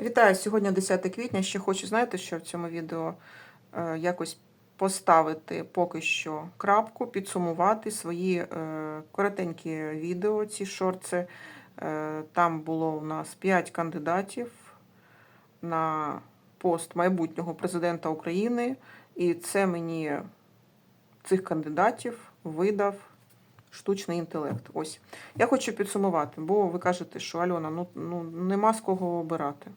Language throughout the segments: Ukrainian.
Вітаю! Сьогодні 10 квітня. Ще хочу, знаєте, що в цьому відео е, якось поставити поки що крапку, підсумувати свої е, коротенькі відео, ці шорти. Е, там було у нас 5 кандидатів на пост майбутнього президента України, і це мені цих кандидатів видав штучний інтелект. Ось. Я хочу підсумувати, бо ви кажете, що Альона, ну, ну нема з кого обирати.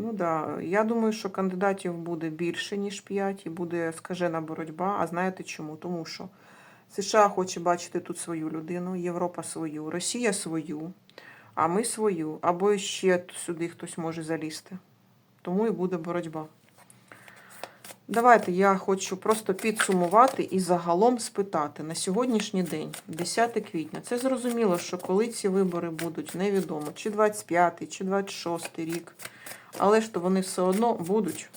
Ну да, я думаю, що кандидатів буде більше, ніж 5, і буде скажена боротьба. А знаєте чому? Тому що США хоче бачити тут свою людину, Європа свою, Росія свою, а ми свою, або ще сюди хтось може залізти. Тому і буде боротьба. Давайте я хочу просто підсумувати і загалом спитати на сьогоднішній день, 10 квітня. Це зрозуміло, що коли ці вибори будуть, невідомо, чи 25, чи 26 рік. Але ж то вони все одно будуть.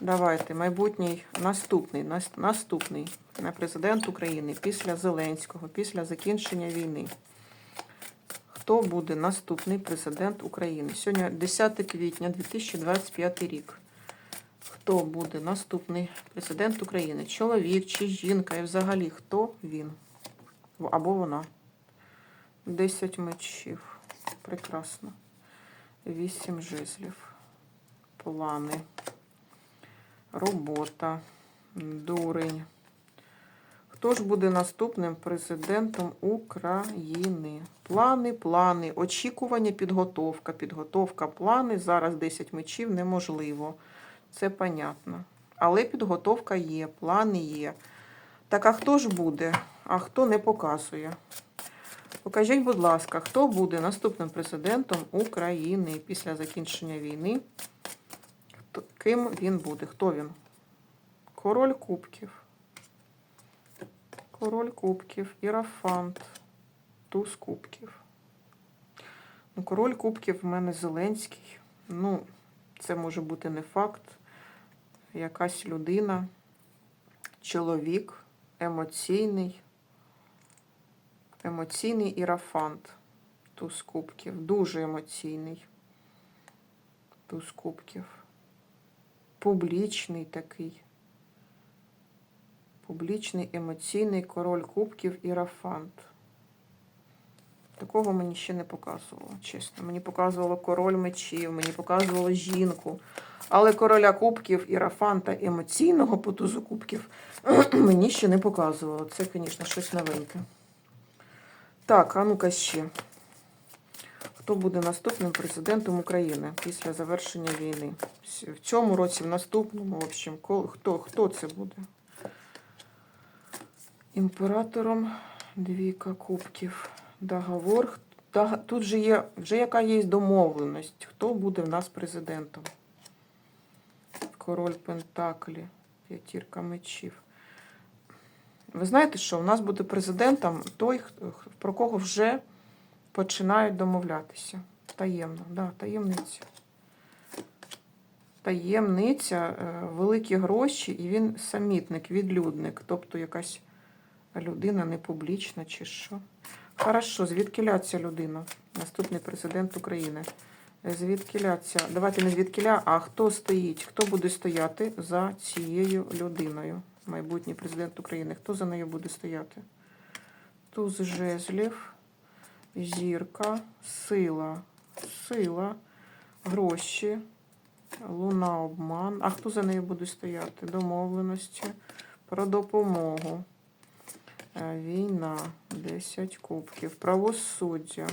Давайте, майбутній наступний, наступний на президент України після Зеленського, після закінчення війни. Хто буде наступний президент України? Сьогодні 10 квітня 2025 рік. Хто буде наступний президент України? Чоловік чи жінка? І взагалі хто він? Або вона. 10 мечів. Прекрасно. Вісім жезлів. Плани. Робота. Дурень. Хто ж буде наступним президентом України? Плани, плани, очікування, підготовка. Підготовка, плани. Зараз 10 мечів неможливо. Це понятно. Але підготовка є, плани є. Так, а хто ж буде? А хто не показує? Покажіть, будь ласка, хто буде наступним президентом України після закінчення війни? Ким він буде? Хто він? Король Кубків. Король Кубків, Ірафант, Туз Кубків. Ну, король Кубків в мене Зеленський. Ну, це може бути не факт. Якась людина, чоловік, емоційний. Емоційний ірафант. Туз кубків. Дуже емоційний. Туз кубків. Публічний такий. Публічний емоційний король кубків ірафант. Такого мені ще не показувало, чесно. Мені показувало король мечів, мені показувало жінку. Але короля кубків ірафанта емоційного по тузу кубків мені ще не показувало. Це, звісно, щось новеньке. Так, а ну-ка ще. Хто буде наступним президентом України після завершення війни? В цьому році, в наступному, в общем, хто, хто це буде? Імператором двійка кубків. Договор. Тут же є, вже яка є домовленість. Хто буде в нас президентом? Король Пентаклі, п'ятірка мечів. Ви знаєте, що у нас буде президентом той, про кого вже починають домовлятися. Таємно, да, таємниця. Таємниця, е, великі гроші, і він самітник, відлюдник, тобто якась людина не публічна чи що. Хорошо, звідки ця людина? Наступний президент України. Звідки ця? Давайте не звідкиля, а хто стоїть? Хто буде стояти за цією людиною? Майбутній президент України. Хто за нею буде стояти? Туз жезлів, зірка, сила, сила, гроші, луна, обман. А хто за нею буде стояти? Домовленості про допомогу. Е, Війна, 10 кубків, правосуддя.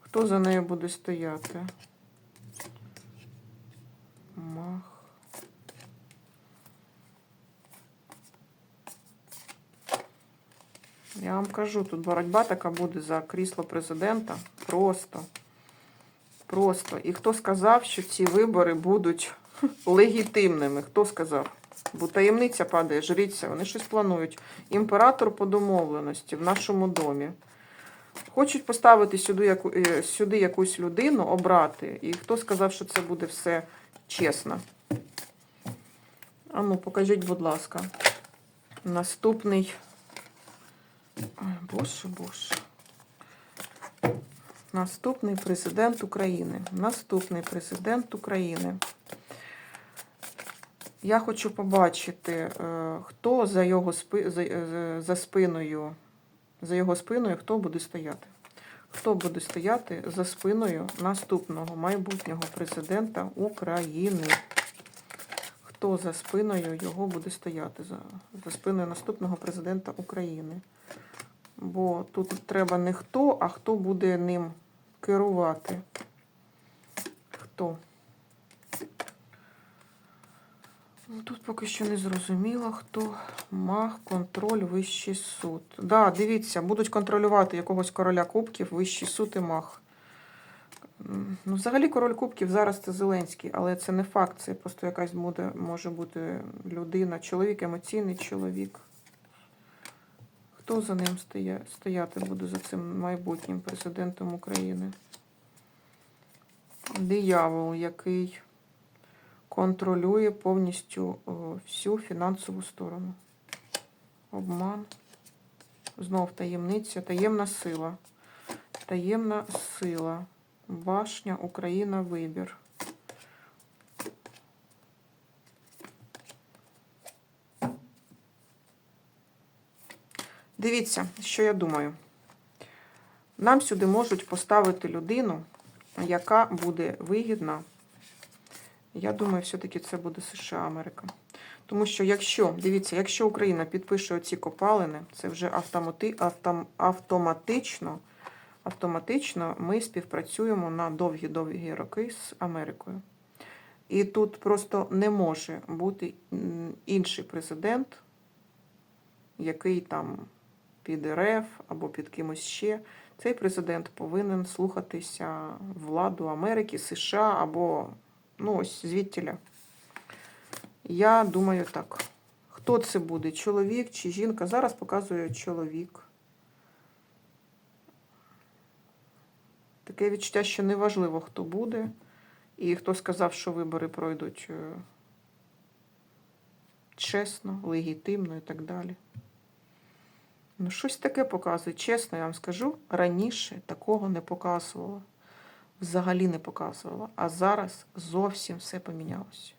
Хто за нею буде стояти? Мах. Я вам кажу, тут боротьба така буде за крісло президента. Просто. Просто. І хто сказав, що ці вибори будуть легітимними? Хто сказав? Бо таємниця падає, жріться, вони щось планують. Імператор по домовленості в нашому домі. Хочуть поставити сюди, яку, е, сюди якусь людину, обрати. І хто сказав, що це буде все чесно? А ну, покажіть, будь ласка. Наступний. Ой, боже, боже. Наступний президент України. Наступний президент України. Я хочу побачити, е, хто за його спи... е, за спиною, за його спиною, хто буде стояти. Хто буде стояти за спиною наступного майбутнього президента України? Хто за спиною його буде стояти? За, за спиною наступного президента України? Бо тут треба не хто, а хто буде ним керувати. Хто? Ну, Тут поки що не зрозуміло, хто маг, контроль, вищий суд. Да, дивіться, будуть контролювати якогось короля кубків, вищий суд і маг. Ну, взагалі, король кубків зараз це Зеленський, але це не факт, це просто якась буде, може бути людина, чоловік, емоційний чоловік. Хто за ним стоя, стояти буде за цим майбутнім президентом України? Диявол, який контролює повністю всю фінансову сторону. Обман. Знов таємниця, таємна сила. Таємна сила. Башня, Україна, вибір. Дивіться, що я думаю. Нам сюди можуть поставити людину, яка буде вигідна. Я думаю, все-таки це буде США Америка. Тому що якщо, дивіться, якщо Україна підпише оці копалини, це вже автомати, автом, автоматично, автоматично ми співпрацюємо на довгі-довгі роки з Америкою. І тут просто не може бути інший президент, який там під РФ або під кимось ще. Цей президент повинен слухатися владу Америки, США або ну ось звідтіля. Я думаю так. Хто це буде? Чоловік чи жінка? Зараз показує чоловік. Таке відчуття, що неважливо, хто буде. І хто сказав, що вибори пройдуть е, чесно, легітимно і так далі. Ну, щось таке показує. Чесно, я вам скажу, раніше такого не показувало. Взагалі не показувала. А зараз зовсім все помінялося.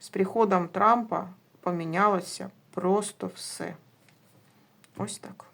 З приходом Трампа помінялося просто все. Ось так.